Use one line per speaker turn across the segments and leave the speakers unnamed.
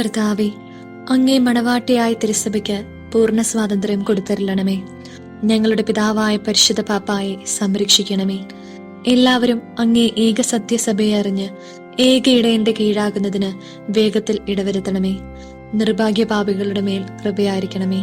കർത്താവെ അങ്ങേ മണവാട്ടിയായ തിരുസഭയ്ക്ക് പൂർണ സ്വാതന്ത്ര്യം കൊടുത്തരില്ലണമേ ഞങ്ങളുടെ പിതാവായ പരിശുദ്ധ പാപ്പായെ സംരക്ഷിക്കണമേ. എല്ലാവരും അങ്ങേ ഏക സത്യസഭയെ അറിഞ്ഞ് ഏക ഇടയന്റെ കീഴാകുന്നതിന് വേഗത്തിൽ ഇടവരുത്തണമേ. നിർഭാഗ്യ പാപികളുടെ മേൽ കൃപയായിരിക്കണമേ.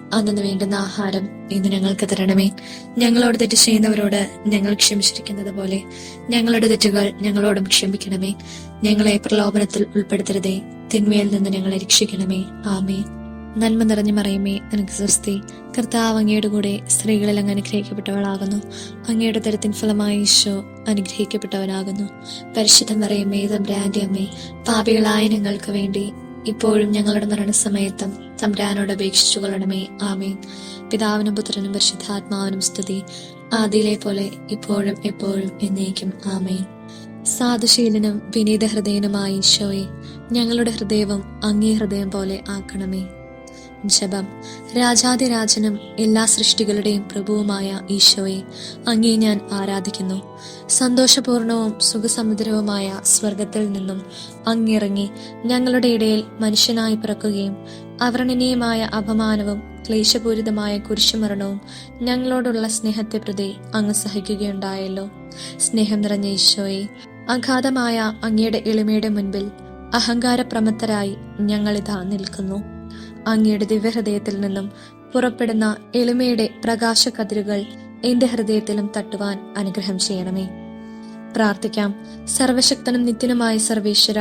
അന്നു വേണ്ടുന്ന ആഹാരം ഇന്ന് ഞങ്ങൾക്ക് തരണമേ. ഞങ്ങളോട് തെറ്റ് ചെയ്യുന്നവരോട് ഞങ്ങൾ ക്ഷമിച്ചിരിക്കുന്നത് പോലെ ഞങ്ങളുടെ തെറ്റുകൾ ഞങ്ങളോടും ക്ഷമിക്കണമേ. ഞങ്ങളെ പ്രലോഭനത്തിൽ ഉൾപ്പെടുത്തരുതേ. തിന്മയിൽ നിന്ന് ഞങ്ങളെ രക്ഷിക്കണമേ. ആമേ നന്മ നിറഞ്ഞു മറിയുമേ നിനക്ക് സ്വസ്തി. കർത്താവ് അങ്ങയുടെ കൂടെ സ്ത്രീകളിൽ അങ്ങ് അനുഗ്രഹിക്കപ്പെട്ടവളാകുന്നു. അങ്ങയുടെ തരത്തിൻ ഫലമായി ഈശോ അനുഗ്രഹിക്കപ്പെട്ടവനാകുന്നു. പരിശുദ്ധം മറിയമ്മേ തമ്പ്രാന്റെ അമ്മേ. പാപികളായ ഞങ്ങൾക്ക് വേണ്ടി ഇപ്പോഴും ഞങ്ങളുടെ മരണസമയത്തും തമ്പ്രാനോട് അപേക്ഷിച്ചു കൊള്ളണമേ. ആമേൻ. പിതാവിനും പുത്രനും പരിശുദ്ധാത്മാവിനും സ്തുതി. ആദിയിലെ പോലെ ഇപ്പോഴും എപ്പോഴും എന്നേക്കും. ആമേൻ. സാധുശീലനും വിനീത ഹൃദയനുമായ ഈശോയെ ഞങ്ങളുടെ ഹൃദയവും അങ്ങേ ഹൃദയം പോലെ ആക്കണമേ. ജപം രാജാതിരാജനും എല്ലാ സൃഷ്ടികളുടെയും പ്രഭുവുമായ ഈശോയെ അങ്ങേ ഞാൻ ആരാധിക്കുന്നു. സന്തോഷപൂർണവും സുഖസമുദ്രവുമായ സ്വർഗത്തിൽ നിന്നും അങ്ങിറങ്ങി ഞങ്ങളുടെ ഇടയിൽ മനുഷ്യനായി പിറക്കുകയും അവർണനീയമായ അപമാനവും ക്ലേശപൂരിതമായ കുരിശുമരണവും ഞങ്ങളോടുള്ള സ്നേഹത്തെ പ്രതി അങ്ങ് സഹിക്കുകയുണ്ടായല്ലോ. സ്നേഹം നിറഞ്ഞ ഈശോയെ അഗാധമായ അങ്ങയുടെ എളിമയുടെ മുൻപിൽ അഹങ്കാരപ്രമത്തരായി ഞങ്ങളിതാ നിൽക്കുന്നു. അങ്ങയുടെ ദിവ്യഹൃദയത്തിൽ നിന്നും പുറപ്പെടുന്ന എളിമയുടെ പ്രകാശ കതിരുകൾ എന്റെ ഹൃദയത്തിലും തട്ടുവാൻ അനുഗ്രഹം ചെയ്യണമേ. പ്രാർത്ഥിക്കാം. സർവശക്തനും നിത്യനുമായ സർവേശ്വര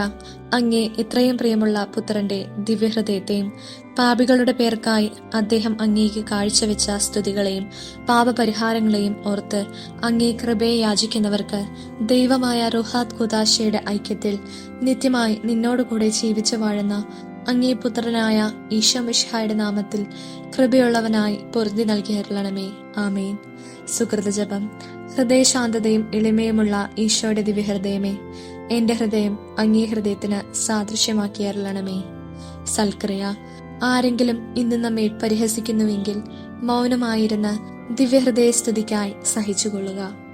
അങ്ങേ ഇത്രയും പ്രിയമുള്ള പുത്രന്റെ ദിവ്യഹൃദയത്തെയും പാപികളുടെ പേർക്കായി അദ്ദേഹം അങ്ങേക്ക് കാഴ്ചവെച്ച സ്തുതികളെയും പാപപരിഹാരങ്ങളെയും ഓർത്ത് അങ്ങേ കൃപയെ യാചിക്കുന്നവർക്ക് ദൈവമായ റുഹാദ് കുദാശയുടെ ഐക്യത്തിൽ നിത്യമായി നിന്നോടുകൂടെ ജീവിച്ചു വാഴുന്ന അങ്ങേ പുത്രനായ ഈശമിഷായുടെ നാമത്തിൽ കൃപയുള്ളവനായി പൊറുതി നൽകിയരുളണമേ. ആമേൻ. സുഹൃതജപം. ഹൃദയശാന്തതയും എളിമയുമുള്ള ഈശോയുടെ ദിവ്യഹൃദയമേ എന്റെ ഹൃദയം അങ്ങേ ഹൃദയത്തിന് സാദൃശ്യമാക്കിയരുളണമേ സൽക്രിയ ആരെങ്കിലും ഇന്ന് നമ്മെ പരിഹസിക്കുന്നുവെങ്കിൽ മൗനമായിരുന്ന ദിവ്യഹൃദയ സ്തുതിക്കായി സഹിച്ചുകൊള്ളുക.